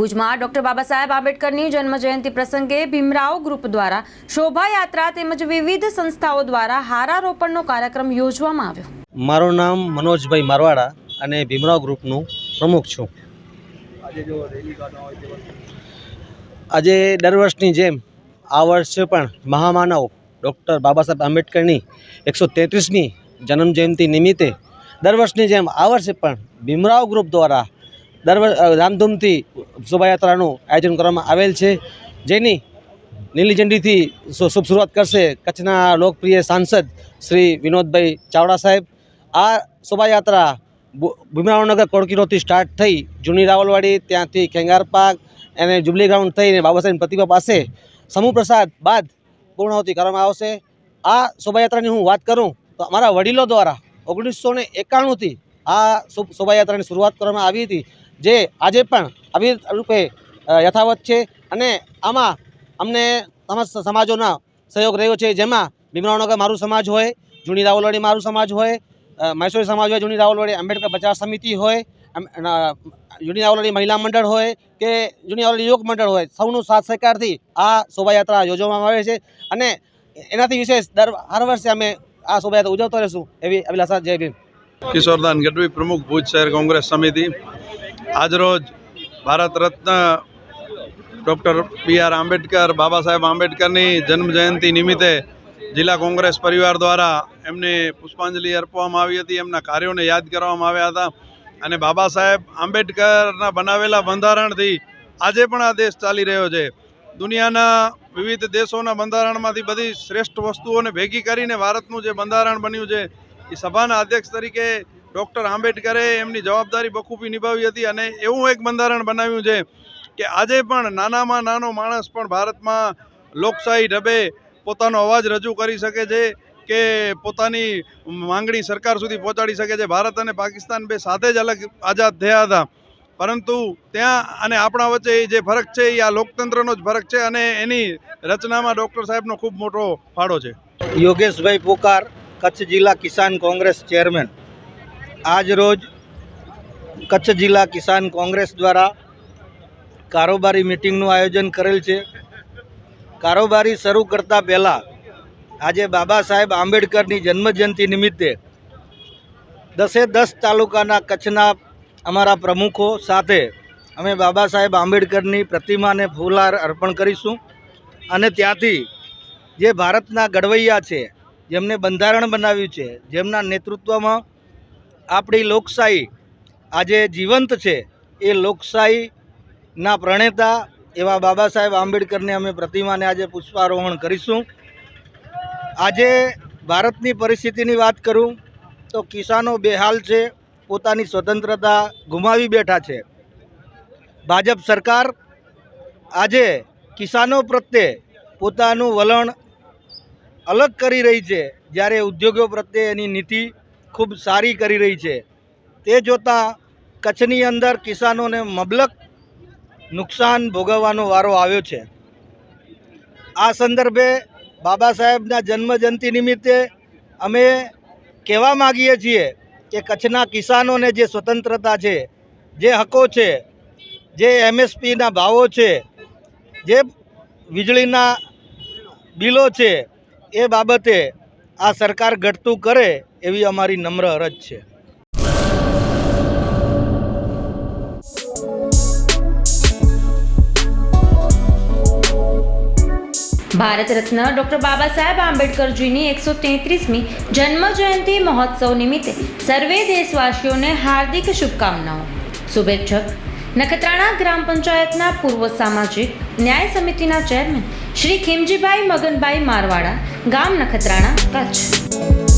ભુજમાં ડોક્ટર બાબા સાહેબ આંબેડકરની જન્મજયંતિ પ્રસંગે ભીમરાવ ગ્રુપ દ્વારા શોભાયાત્રા તેમજ વિવિધ સંસ્થાઓ દ્વારા હારારોપણનો કાર્યક્રમ યોજવામાં આવ્યો. મારું નામ મનોજભાઈ મારવાડા અને ભીમરાવ ગ્રુપનું પ્રમુખ છું. આજે દર વર્ષની જેમ આ વર્ષે પણ મહામાનવ ડૉક્ટર બાબા સાહેબ આંબેડકરની એકસો તેત્રીસમી જન્મજયંતિ નિમિત્તે દર વર્ષની જેમ આ વર્ષે પણ ભીમરાવ ગ્રુપ દ્વારા દર વર્ષ ધામધૂમથી શોભાયાત્રાનું આયોજન કરવામાં આવેલ છે. જેની લીલી ઝંડીથી શુભ શરૂઆત કરશે કચ્છના લોકપ્રિય સાંસદ શ્રી વિનોદભાઈ ચાવડા સાહેબ. આ શોભાયાત્રા ભીમરાવનગર કોળકીરોથી સ્ટાર્ટ થઈ જૂની રાવલવાડી, ત્યાંથી ખેંગાર પાર્ક અને જુબલી ગ્રાઉન્ડ થઈને બાબા સાહેબ પ્રતિભા પાસે સમૂહ પ્રસાદ બાદ પૂર્ણાહુતિ કરવામાં આવશે. આ શોભાયાત્રાની હું વાત કરું તો અમારા વડીલો દ્વારા ઓગણીસો એકાણુંથી આ શોભાયાત્રાની શરૂઆત કરવામાં આવી હતી. જે આજે પણ આવી રૂપે યથાવત છે અને આમાં અમને સમસ્ત સમાજોના સહયોગ રહ્યો છે. જેમાં ભીમરાવનગર મારું સમાજ હોય જૂની રાવલવાડી મારું સમાજ હોય અ, સમાજ હોય જૂની રાવલવાડી આંબેડકર બચાવ સમિતિ હોય જૂની રાવલવાડી મહિલા મંડળ હોય કે જૂની રાવલવાડી યુવક મંડળ હોય સૌનું સાથ સહકારથી આ શોભાયાત્રા યોજવામાં આવે છે. અને એનાથી વિશેષ દર હર વર્ષે અમે આ શોભાયાત્રા ઉજવતો રહીશું એવી અભિલાષા. જય ભીમ. કિશોરદાન ગઢવી પ્રમુખ ભુજ શહેર કોંગ્રેસ સમિતિ. આજરોજ Bharat Ratna doctor B R Ambedkar, Baba Saheb આંબેડકરની જન્મજયંતિ નિમિત્તે જિલ્લા કોંગ્રેસ પરિવાર દ્વારા એમને પુષ્પાંજલિ અર્પવામાં આવી હતી. એમના કાર્યોને યાદ કરવામાં આવ્યા હતા. અને બાબા સાહેબ આંબેડકરના બનાવેલા બંધારણથી આજે પણ આ દેશ ચાલી રહ્યો છે. દુનિયાના વિવિધ દેશોના બંધારણમાંથી બધી શ્રેષ્ઠ વસ્તુઓને ભેગી કરીને ભારતનું જે બંધારણ બન્યું છે, એ સભાના અધ્યક્ષ તરીકે ડૉક્ટર આંબેડકરે એમની જવાબદારી બખૂબી નિભાવી હતી અને એવું એક બંધારણ બનાવ્યું છે કે આજે પણ નાનામાં નાનો માણસ પણ ભારતમાં લોકશાહી ઢબે પોતાનો અવાજ રજૂ કરી શકે છે કે પોતાની માંગણી સરકાર સુધી પહોંચાડી શકે છે. ભારત અને પાકિસ્તાન બે સાથે જ અલગ આઝાદ થયા હતા. પરંતુ ત્યાં અને આપણા વચ્ચે જે ફરક છે, એ આ લોકતંત્રનો જ ફરક છે અને એની રચનામાં ડૉક્ટર સાહેબનો ખૂબ મોટો ફાળો છે. યોગેશભાઈ પોકાર, કચ્છ જિલ્લા કિસાન કોંગ્રેસ ચેરમેન. આજ રોજ કચ્છ જિલ્લા કિસાન કોંગ્રેસ દ્વારા કારોબારી મિટિંગનું આયોજન કરેલ છે. કારોબારી શરૂ કરતાં પહેલાં આજે બાબા સાહેબ આંબેડકરની જન્મજયંતિ નિમિત્તે દસે દસ તાલુકાના કચ્છના અમારા પ્રમુખો સાથે અમે બાબા સાહેબ આંબેડકરની પ્રતિમાને ફૂલાર અર્પણ કરીશું અને ત્યાંથી જે ભારતના ઘડવૈયા છે, જેમને બંધારણ બનાવ્યું છે, જેમના નેતૃત્વમાં આપણી લોકશાહી આજે જીવંત છે, એ લોકશાહીના પ્રણેતા એવા બાબા સાહેબ આંબેડકરને અમે પ્રતિમાને આજે પુષ્પારોહણ કરીશું. આજે ભારતની પરિસ્થિતિની વાત કરું, તો કિસાનો બેહાલ છે, પોતાની સ્વતંત્રતા ગુમાવી બેઠા છે. ભાજપ સરકાર આજે કિસાનો પ્રત્યે પોતાનું વલણ અલગ કરી રહી છે, જ્યારે ઉદ્યોગો પ્રત્યે એની નીતિ ખૂબ સારી કરી રહી છે. તે જોતાં કચ્છની અંદર કિસાનોને મબલક નુકસાન ભોગવવાનો વારો આવ્યો છે. આ સંદર્ભે બાબા સાહેબના જન્મજયંતિ નિમિત્તે અમે કહેવા માગીએ છીએ કે કચ્છના કિસાનોને જે સ્વતંત્રતા છે, જે હકો છે, જે એમએસપીના ભાવો છે, જે વીજળીના બિલો છે, એ બાબતે આ સરકાર ઘટતું કરે એવી અમારી નમ્ર અરજ છે. ભારત રત્ન ડોક્ટર બાબા સાહેબ આંબેડકરજીની એકસો તેત્રીસમી જન્મ જયંતિ મહોત્સવ નિમિત્તે સર્વે દેશવાસીઓને હાર્દિક શુભકામનાઓ. શુભેચ્છક. નખત્રાણા ગ્રામ પંચાયતના પૂર્વ સામાજિક ન્યાય સમિતિના ચેરમેન શ્રી ખીમજીભાઈ મગનભાઈ મારવાડા, ગામ નખત્રાણા, કચ્છ.